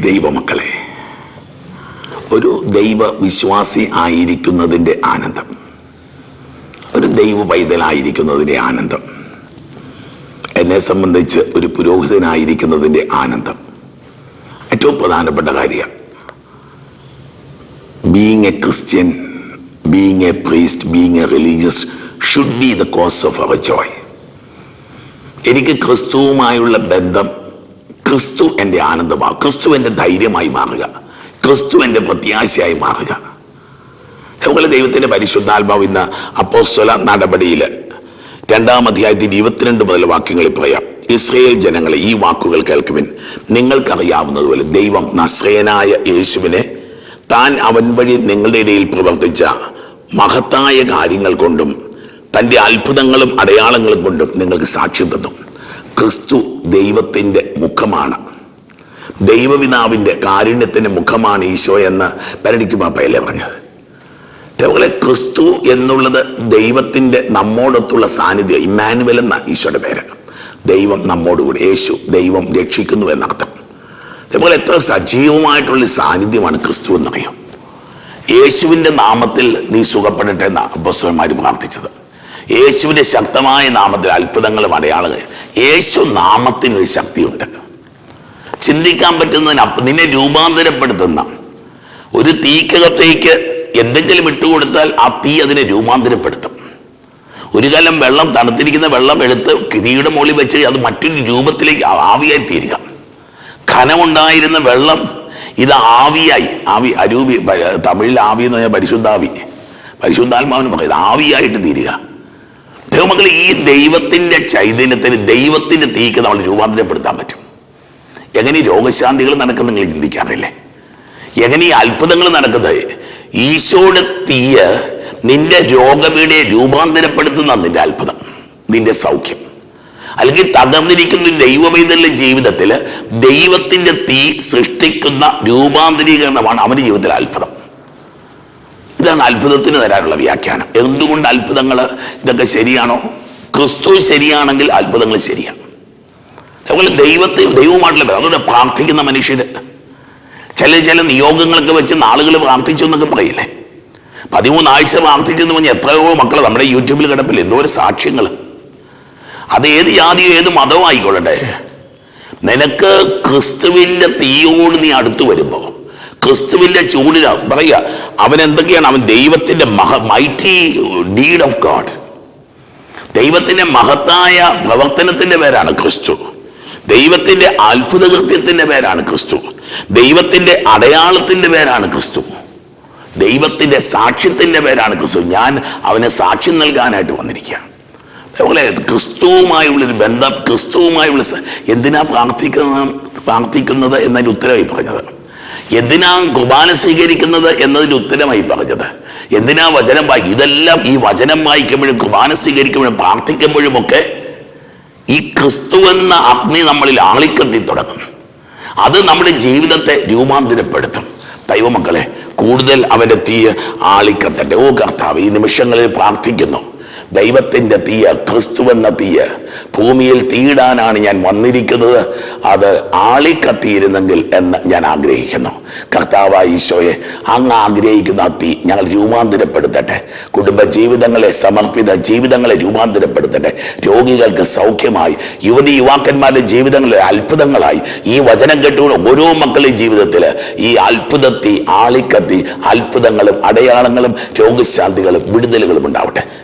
ദൈവമക്കളെ ഒരു ദൈവ വിശ്വാസി ആയിരിക്കുന്നതിന്റെ ആനന്ദം ഒരു ദൈവ പൈതലായിരിക്കുന്നതിന്റെ ആനന്ദം എന്നെ സംബന്ധിച്ച് ഒരു പുരോഹിതനായിരിക്കുന്നതിന്റെ ആനന്ദം. ഏറ്റവും പ്രധാനപ്പെട്ട കാര്യം being a Christian being a priest being a religious should be the cause of our joy എനിക്ക് ക്രിസ്തുവുമായുള്ള ബന്ധം ക്രിസ്തു എന്റെ ആനന്ദമാകും ക്രിസ്തു എന്റെ ധൈര്യമായി മാറുക ക്രിസ്തു എന്റെ പ്രത്യാശയായി മാറുക. അതുപോലെ ദൈവത്തിന്റെ പരിശുദ്ധാത്മാവ് ഇന്ന് അപ്പോസ്തല നടപടിയിൽ രണ്ടാം അധ്യായത്തിൽ ഇരുപത്തിരണ്ട് മുതൽ വാക്യങ്ങളിൽ പറയാം ഇസ്രയേൽ ജനങ്ങളെ ഈ വാക്കുകൾ കേൾക്കുവിൻ നിങ്ങൾക്കറിയാവുന്നതുപോലെ ദൈവം നസ്രയനായ യേശുവിനെ താൻ അവൻ വഴി നിങ്ങളുടെ ഇടയിൽ പ്രവർത്തിച്ച മഹത്തായ കാര്യങ്ങൾ കൊണ്ടും തന്റെ അത്ഭുതങ്ങളും അടയാളങ്ങളും കൊണ്ടും നിങ്ങൾക്ക് സാക്ഷ്യം തന്നു. ക്രിസ്തു ദൈവത്തിന്റെ മുഖമാണ്. ദൈവപിതാവിന്റെ കാരുണ്യത്തിന്റെ മുഖമാണ് ഈശോ എന്ന് പെരടിക്ക് പാപ്പയല്ലേ പറഞ്ഞത്. അതേപോലെ ക്രിസ്തു എന്നുള്ളത് ദൈവത്തിന്റെ നമ്മോടൊത്തുള്ള സാന്നിധ്യം ഇമ്മാനുവൽ എന്ന ഈശോയുടെ പേര് ദൈവം നമ്മോടുകൂടി യേശു ദൈവം രക്ഷിക്കുന്നു എന്നർത്ഥം. അതേപോലെ എത്ര സജീവമായിട്ടുള്ള സാന്നിധ്യമാണ് ക്രിസ്തു എന്നറിയാം. യേശുവിന്റെ നാമത്തിൽ നീ സുഖപ്പെടട്ടെ എന്ന അപ്പസ്വന്മാർ പ്രാർത്ഥിച്ചത്. യേശുവിന്റെ ശക്തമായ നാമത്തിൽ അത്ഭുതങ്ങളും അടയാളങ്ങൾ. യേശു നാമത്തിനൊരു ശക്തിയുണ്ട്. ചിന്തിക്കാൻ പറ്റുന്നതിന് നിന്നെ രൂപാന്തരപ്പെടുത്തുന്ന ഒരു തീക്കകത്തേക്ക് എന്തെങ്കിലും ഇട്ടുകൊടുത്താൽ ആ തീ അതിനെ രൂപാന്തരപ്പെടുത്തും. ഒരു കാലം വെള്ളം തണുത്തിരിക്കുന്ന വെള്ളം എടുത്ത് തീയുടെ മുകളിൽ വെച്ച് അത് മറ്റൊരു രൂപത്തിലേക്ക് ആവിയായി തീരുക. ഖനമുണ്ടായിരുന്ന വെള്ളം ഇത് ആവിയായി. ആവി അരൂപി തമിഴിൽ ആവി എന്ന് പറഞ്ഞാൽ പരിശുദ്ധാവി. പരിശുദ്ധാത്മാവിന് പറയുന്നത് ആവിയായിട്ട് തീരുക. ദൈവമക്കൾ ഈ ദൈവത്തിന്റെ ചൈതന്യത്തിന് ദൈവത്തിന്റെ തീക്ക് നമ്മൾ രൂപാന്തരപ്പെടുത്താൻ പറ്റും. എങ്ങനെ രോഗശാന്തികൾ നടക്കുന്ന നിങ്ങൾ ചിന്തിക്കാറില്ലേ? എങ്ങനെ ഈ അത്ഭുതങ്ങൾ നടക്കുന്നത്? ഈശോയുടെ തീയ് നിന്റെ രോഗപീഠയെ രൂപാന്തരപ്പെടുത്തുന്ന നിന്റെ അത്ഭുതം നിന്റെ സൗഖ്യം. അല്ലെങ്കിൽ തകർന്നിരിക്കുന്ന ഒരു ജീവിതത്തിൽ ദൈവത്തിന്റെ തീ സൃഷ്ടിക്കുന്ന രൂപാന്തരീകരണമാണ് അവന്റെ ജീവിതത്തിലെ അത്ഭുതം. ഇതാണ് അത്ഭുതത്തിന് തരാനുള്ള വ്യാഖ്യാനം. എന്തുകൊണ്ട് അത്ഭുതങ്ങൾ ഇതൊക്കെ ശരിയാണോ? ക്രിസ്തു ശരിയാണെങ്കിൽ അത്ഭുതങ്ങൾ ശരിയാണ്. അതുപോലെ ദൈവത്തെ ദൈവമായിട്ടുള്ള അതുപോലെ പ്രാർത്ഥിക്കുന്ന മനുഷ്യർ ചില ചില നിയോഗങ്ങളൊക്കെ വെച്ച് നാളുകൾ പ്രാർത്ഥിച്ചു എന്നൊക്കെ പറയില്ലേ? പതിമൂന്നാഴ്ച പ്രാർത്ഥിച്ചെന്ന് പറഞ്ഞാൽ എത്രയോ മക്കൾ നമ്മുടെ യൂട്യൂബിൽ കിടപ്പില്ല? എന്തോ ഒരു സാക്ഷ്യങ്ങൾ അത് ഏത് ജാതിയോ ഏത് മതവും ആയിക്കൊള്ളട്ടെ. നിനക്ക് ക്രിസ്തുവിന്റെ തീയോട് നീ അടുത്തു വരുമ്പോ ക്രിസ്തുവിന്റെ ചൂടിലാണ് പറയുക അവൻ എന്തൊക്കെയാണ്? അവൻ ദൈവത്തിന്റെ മഹ മൈറ്റി ഡീഡ് ഓഫ് ഗാഡ് ദൈവത്തിന്റെ മഹത്തായ പ്രവർത്തനത്തിന്റെ പേരാണ് ക്രിസ്തു. ദൈവത്തിന്റെ അത്ഭുത കൃത്യത്തിന്റെ പേരാണ് ക്രിസ്തു. ദൈവത്തിന്റെ അടയാളത്തിന്റെ പേരാണ് ക്രിസ്തു. ദൈവത്തിന്റെ സാക്ഷ്യത്തിന്റെ പേരാണ് ക്രിസ്തു. ഞാൻ അവനെ സാക്ഷ്യം നൽകാനായിട്ട് വന്നിരിക്കുകയാണ്. അതുപോലെ ക്രിസ്തുവുമായുള്ളൊരു ബന്ധം ക്രിസ്തുവുമായുള്ള എന്തിനാ പ്രാർത്ഥിക്കുന്നത് പ്രാർത്ഥിക്കുന്നത് എന്നതിന് ഉത്തരവായി പറഞ്ഞത്? എന്തിനാ കുർബാന സ്വീകരിക്കുന്നത് എന്നതിന് ഉത്തരമായി പറഞ്ഞത്? എന്തിനാ വചനം വായിക്കും ഇതെല്ലാം ഈ വചനം വായിക്കുമ്പോഴും കുർബാന സ്വീകരിക്കുമ്പോഴും പ്രാർത്ഥിക്കുമ്പോഴും ഒക്കെ ഈ ക്രിസ്തു എന്ന അഗ്നി നമ്മളിൽ ആളിക്കത്തി തുടങ്ങും. അത് നമ്മുടെ ജീവിതത്തെ രൂപാന്തരപ്പെടുത്തും. ദൈവമക്കളെ കൂടുതൽ അവന്റെ തീയ ആളിക്കത്തട്ടെ. ഓ കർത്താവ് ഈ നിമിഷങ്ങളിൽ പ്രാർത്ഥിക്കുന്നു. ദൈവത്തിന്റെ തീയ ക്രിസ്തുവെന്ന തീയ ഭൂമിയിൽ തീടാനാണ് ഞാൻ വന്നിരിക്കുന്നത്. അത് ആളിക്കത്തിയിരുന്നെങ്കിൽ എന്ന് ഞാൻ ആഗ്രഹിക്കുന്നു. കർത്താവായ ഈശോയെ അങ്ങ് ആഗ്രഹിക്കുന്ന തീ ഞങ്ങൾ രൂപാന്തരപ്പെടുത്തട്ടെ. കുടുംബജീവിതങ്ങളെ സമർപ്പിത ജീവിതങ്ങളെ രൂപാന്തരപ്പെടുത്തട്ടെ. രോഗികൾക്ക് സൗഖ്യമായി യുവതി യുവാക്കന്മാരുടെ ജീവിതങ്ങളിൽ അത്ഭുതങ്ങളായി ഈ വചനം കേട്ടുകൊണ്ട് ഓരോ മക്കളുടെയും ജീവിതത്തിൽ ഈ അത്ഭുതത്തി ആളിക്കത്തി അത്ഭുതങ്ങളും അടയാളങ്ങളും രോഗശാന്തികളും വിടുതലുകളും ഉണ്ടാവട്ടെ.